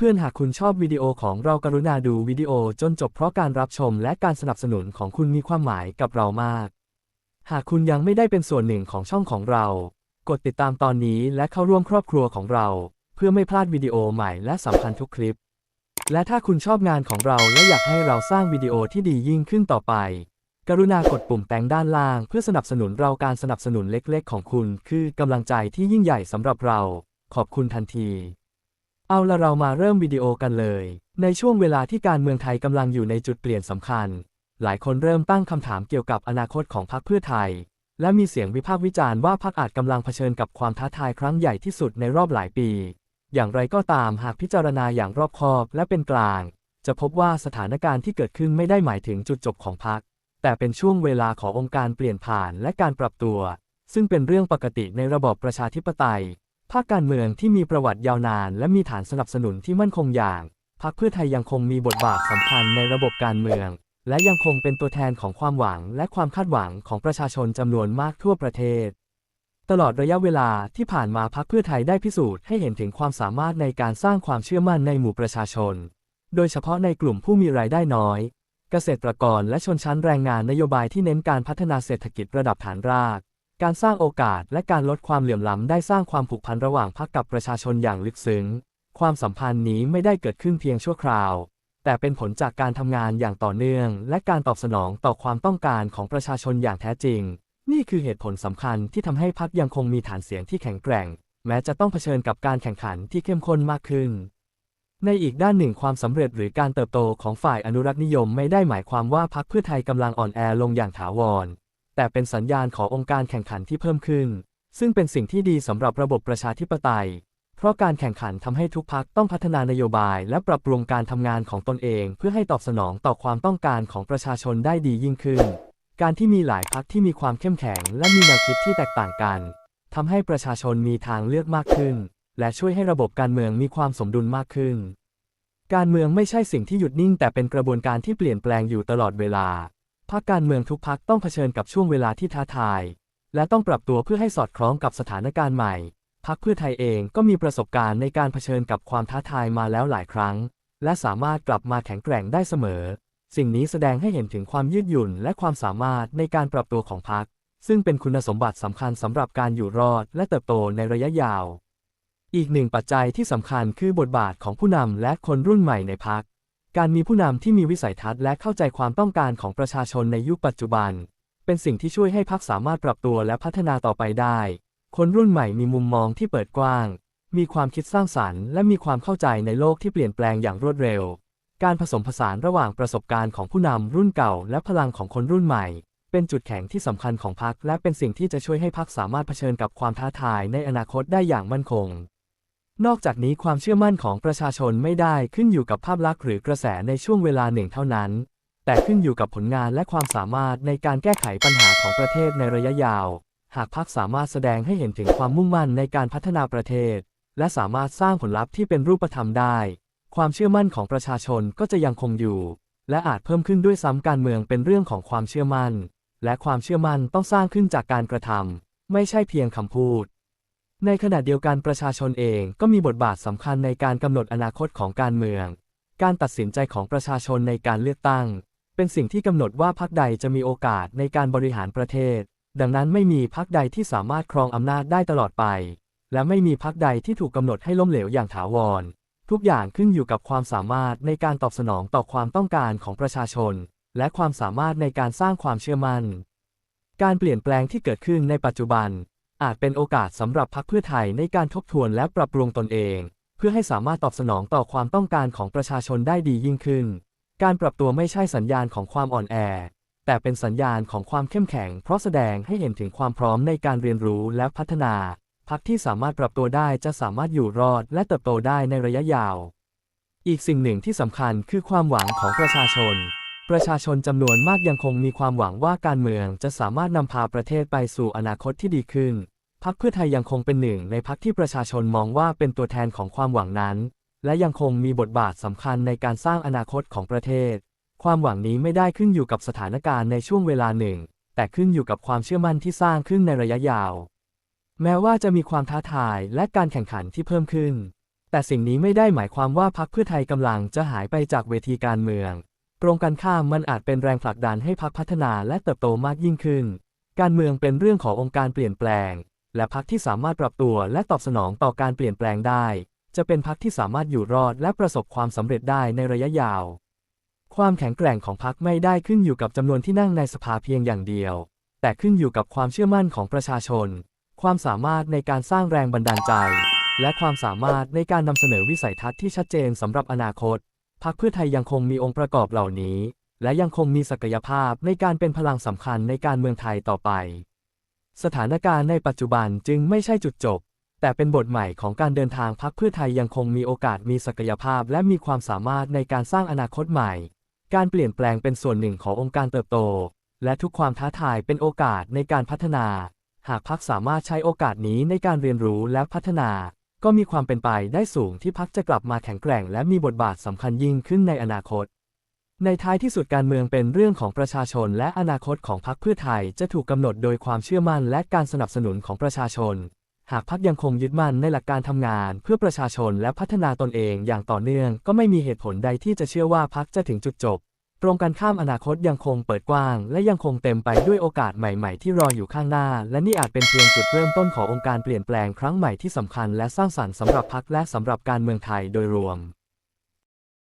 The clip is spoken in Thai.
พื่อนๆหากคุณชอบวิดีโอของเรากรุณาดูวิดีโอจนจบเพราะการรับชมและการสนับสนุนของคุณมีความหมายกับเรามาก หากคุณยังไม่ได้เป็นส่วนหนึ่งของช่องของเรา กดติดตามตอนนี้และเข้าร่วมครอบครัวของเรา เพื่อไม่พลาดวิดีโอใหม่และสำคัญทุกคลิป และถ้าคุณชอบงานของเราและอยากให้เราสร้างวิดีโอที่ดียิ่งขึ้นต่อไป กรุณากดปุ่มแต่งด้านล่าง เพื่อสนับสนุนเราการสนับสนุนเล็กๆ ของคุณ คือกำลังใจที่ยิ่งใหญ่สำหรับเรา ขอบคุณทันที เอาละเรามาเริ่มวิดีโอกันเลย ในช่วงเวลาที่การเมืองไทยกำลังอยู่ในจุดเปลี่ยนสำคัญ หลายคนเริ่มตั้งคำถามเกี่ยวกับอนาคตของพรรคเพื่อไทย และมีเสียงวิพากษ์วิจารณ์ว่าพรรคอาจกำลังเผชิญกับความท้าทายครั้งใหญ่ที่สุดในรอบหลายปี อย่างไรก็ตามหากพิจารณาอย่างรอบคอบและเป็นกลาง จะพบว่าสถานการณ์ที่เกิดขึ้นไม่ได้หมายถึงจุดจบของพรรคแต่เป็นช่วงเวลาขององค์การเปลี่ยนผ่านและการปรับตัว ซึ่งเป็นเรื่องปกติในระบอบประชาธิปไตย ภาคการเมืองที่มีประวัติยาวนาน และมีฐานสนับสนุนที่มั่นคงอย่าง พรรคเพื่อไทยยังคงมีบทบาทสำคัญในระบบการเมือง และยังคงเป็นตัวแทนของความหวังและความคาดหวังของประชาชนจำนวนมากทั่วประเทศ ตลอดระยะเวลาที่ผ่านมาพรรคเพื่อไทยได้พิสูจน์ให้เห็นถึงความสามารถในการสร้างความเชื่อมั่นในหมู่ประชาชน โดยเฉพาะในกลุ่มผู้มีรายได้น้อย เกษตรกรและชนชั้นแรงงานนโยบายที่เน้นการพัฒนาเศรษฐกิจระดับฐานราก การสร้างโอกาสและการลดความเหลื่อมล้ำได้สร้างความผูกพันระหว่างพรรคกับประชาชนอย่างลึกซึ้ง ความสัมพันธ์นี้ไม่ได้เกิดขึ้นเพียงชั่วคราว แต่เป็นผลจากการทำงานอย่างต่อเนื่อง และการตอบสนองต่อความต้องการของประชาชนอย่างแท้จริง นี่คือเหตุผลสำคัญที่ทำให้พรรคยังคงมีฐานเสียงที่แข็งแกร่ง แม้จะต้องเผชิญกับการแข่งขันที่เข้มข้นมากขึ้น ในอีกด้านหนึ่งความสำเร็จหรือการเติบโตของฝ่ายอนุรักษนิยมไม่ได้หมายความว่าพรรคเพื่อไทยกำลังอ่อนแอลงอย่างถาวร แต่เป็นสัญญาณขององค์การแข่งขันที่เพิ่มขึ้น ซึ่งเป็นสิ่งที่ดีสำหรับระบบประชาธิปไตย เพราะการแข่งขันทำให้ทุกพรรคต้องพัฒนานโยบาย และปรับปรุงการทำงานของตนเอง เพื่อให้ตอบสนองต่อความต้องการของประชาชนได้ดียิ่งขึ้น การที่มีหลายพรรคที่มีความเข้มแข็ง และมีแนวคิดที่แตกต่างกันทำให้ประชาชนมีทางเลือกมากขึ้น และช่วยให้ระบบการเมืองมีความสมดุลมากขึ้น การเมืองไม่ใช่สิ่งที่หยุดนิ่ง แต่เป็นกระบวนการที่เปลี่ยนแปลงอยู่ตลอดเวลา พรรคการเมืองทุกพรรคต้องเผชิญกับช่วงเวลาที่ท้าทาย และต้องปรับตัวเพื่อให้สอดคล้องกับสถานการณ์ใหม่พรรคเพื่อไทยเองก็มีประสบการณ์ในการเผชิญกับความท้าทายมาแล้วหลายครั้ง และสามารถกลับมาแข็งแกร่งได้เสมอ สิ่งนี้แสดงให้เห็นถึงความยืดหยุ่นและความสามารถในการปรับตัวของพรรคซึ่งเป็นคุณสมบัติสำคัญสำหรับการอยู่รอดและเติบโตในระยะยาว อีกหนึ่งปัจจัยที่สำคัญคือบทบาทของผู้นำและคนรุ่นใหม่ในพรรค การมีผู้นำที่มีวิสัยทัศน์และเข้าใจความต้องการของประชาชนในยุคปัจจุบัน เป็นสิ่งที่ช่วยให้พรรคสามารถปรับตัวและพัฒนาต่อไปได้ คนรุ่นใหม่มีมุมมองที่เปิดกว้าง มีความคิดสร้างสรรค์ และมีความเข้าใจในโลกที่เปลี่ยนแปลงอย่างรวดเร็ว การผสมผสานระหว่างประสบการณ์ของผู้นำรุ่นเก่า และพลังของคนรุ่นใหม่ เป็นจุดแข็งที่สำคัญของพรรคและเป็นสิ่งที่จะช่วยให้พรรคสามารถเผชิญกับความท้าทายในอนาคตได้อย่างมั่นคง นอกจากนี้ความเชื่อมั่นของประชาชนไม่ได้ขึ้นอยู่กับภาพลักษณ์หรือกระแสในช่วงเวลาหนึ่งเท่านั้น แต่ขึ้นอยู่กับผลงานและความสามารถในการแก้ไขปัญหาของประเทศในระยะยาว หากพรรคสามารถแสดงให้เห็นถึงความมุ่งมั่นในการพัฒนาประเทศ และสามารถสร้างผลลัพธ์ที่เป็นรูปธรรมได้ ความเชื่อมั่นของประชาชนก็จะยังคงอยู่ และอาจเพิ่มขึ้นด้วยซ้ำการเมืองเป็นเรื่องของความเชื่อมั่น และความเชื่อมั่นต้องสร้างขึ้นจากการกระทำไม่ใช่เพียงคำพูด ในขณะเดียวกันประชาชนเองก็มีบทบาทสำคัญในการกำหนดอนาคตของการเมือง การตัดสินใจของประชาชนในการเลือกตั้ง เป็นสิ่งที่กำหนดว่าพรรคใดจะมีโอกาสในการบริหารประเทศ ดังนั้นไม่มีพรรคใดที่สามารถครองอำนาจได้ตลอดไป และไม่มีพรรคใดที่ถูกกำหนดให้ล้มเหลวอย่างถาวร ทุกอย่างขึ้นอยู่กับความสามารถในการตอบสนองต่อความต้องการของประชาชน และความสามารถในการสร้างความเชื่อมั่น การเปลี่ยนแปลงที่เกิดขึ้นในปัจจุบัน อาจเป็นโอกาสสำหรับพรรคเพื่อไทยในการทบทวนและปรับปรุงตนเอง เพื่อให้สามารถตอบสนองต่อความต้องการของประชาชนได้ดียิ่งขึ้น การปรับตัวไม่ใช่สัญญาณของความอ่อนแอ แต่เป็นสัญญาณของความเข้มแข็ง เพราะแสดงให้เห็นถึงความพร้อมในการเรียนรู้และพัฒนาพรรคที่สามารถปรับตัวได้จะสามารถอยู่รอดและเติบโตได้ในระยะยาว อีกสิ่งหนึ่งที่สำคัญคือความหวังของประชาชน ประชาชนจำนวนมากยังคงมีความหวังว่าการเมืองจะสามารถนำพาประเทศไปสู่อนาคตที่ดีขึ้น พรรคเพื่อไทยยังคงเป็นหนึ่งในพรรคที่ประชาชนมองว่าเป็นตัวแทนของความหวังนั้น และยังคงมีบทบาทสำคัญในการสร้างอนาคตของประเทศ ความหวังนี้ไม่ได้ขึ้นอยู่กับสถานการณ์ในช่วงเวลาหนึ่ง แต่ขึ้นอยู่กับความเชื่อมั่นที่สร้างขึ้นในระยะยาว แม้ว่าจะมีความท้าทายและการแข่งขันที่เพิ่มขึ้น แต่สิ่งนี้ไม่ได้หมายความว่าพรรคเพื่อไทยกำลังจะหายไปจากเวทีการเมืองตรงกันข้ามมันอาจเป็นแรงผลักดันให้พรรคพัฒนาและเติบโตมากยิ่งขึ้น การเมืองเป็นเรื่องขององค์การเปลี่ยนแปลง และพรรคที่สามารถปรับตัวและตอบสนองต่อการเปลี่ยนแปลงได้ จะเป็นพรรคที่สามารถอยู่รอดและประสบความสำเร็จได้ในระยะยาว ความแข็งแกร่งของพรรคไม่ได้ขึ้นอยู่กับจำนวนที่นั่งในสภาเพียงอย่างเดียว แต่ขึ้นอยู่กับความเชื่อมั่นของประชาชน ความสามารถในการสร้างแรงบันดาลใจ และความสามารถในการนำเสนอวิสัยทัศน์ที่ชัดเจนสำหรับอนาคตพรรคเพื่อไทยยังคงมีองค์ประกอบเหล่านี้ และยังคงมีศักยภาพในการเป็นพลังสำคัญในการเมืองไทยต่อไป สถานการณ์ในปัจจุบันจึงไม่ใช่จุดจบ แต่เป็นบทใหม่ของการเดินทางพรรคเพื่อไทยยังคงมีโอกาสมีศักยภาพและมีความสามารถในการสร้างอนาคตใหม่ การเปลี่ยนแปลงเป็นส่วนหนึ่งขององค์การเติบโต และทุกความท้าทายเป็นโอกาสในการพัฒนา หากพรรคสามารถใช้โอกาสนี้ในการเรียนรู้และพัฒนา ก็มีความเป็นไปได้สูงที่พรรคจะกลับมาแข็งแกร่ง และมีบทบาทสำคัญยิ่งขึ้นในอนาคต ในท้ายที่สุดการเมืองเป็นเรื่องของประชาชน และอนาคตของพรรคเพื่อไทยจะถูกกำหนดโดยความเชื่อมั่นและการสนับสนุนของประชาชน หากพรรคยังคงยึดมั่นในหลักการทำงาน เพื่อประชาชนและพัฒนาตนเองอย่างต่อเนื่อง ก็ไม่มีเหตุผลใดที่จะเชื่อว่าพรรคจะถึงจุดจบ ตรงกันข้ามอนาคตยังคงเปิดกว้าง และยังคงเต็มไปด้วยโอกาสใหม่ ๆ ที่รออยู่ข้างหน้า และนี่อาจเป็นเพียงจุดเริ่มต้นขององค์การเปลี่ยนแปลงครั้งใหม่ที่สำคัญและสร้างสรรค์สำหรับพรรคและสำหรับการเมืองไทยโดยรวม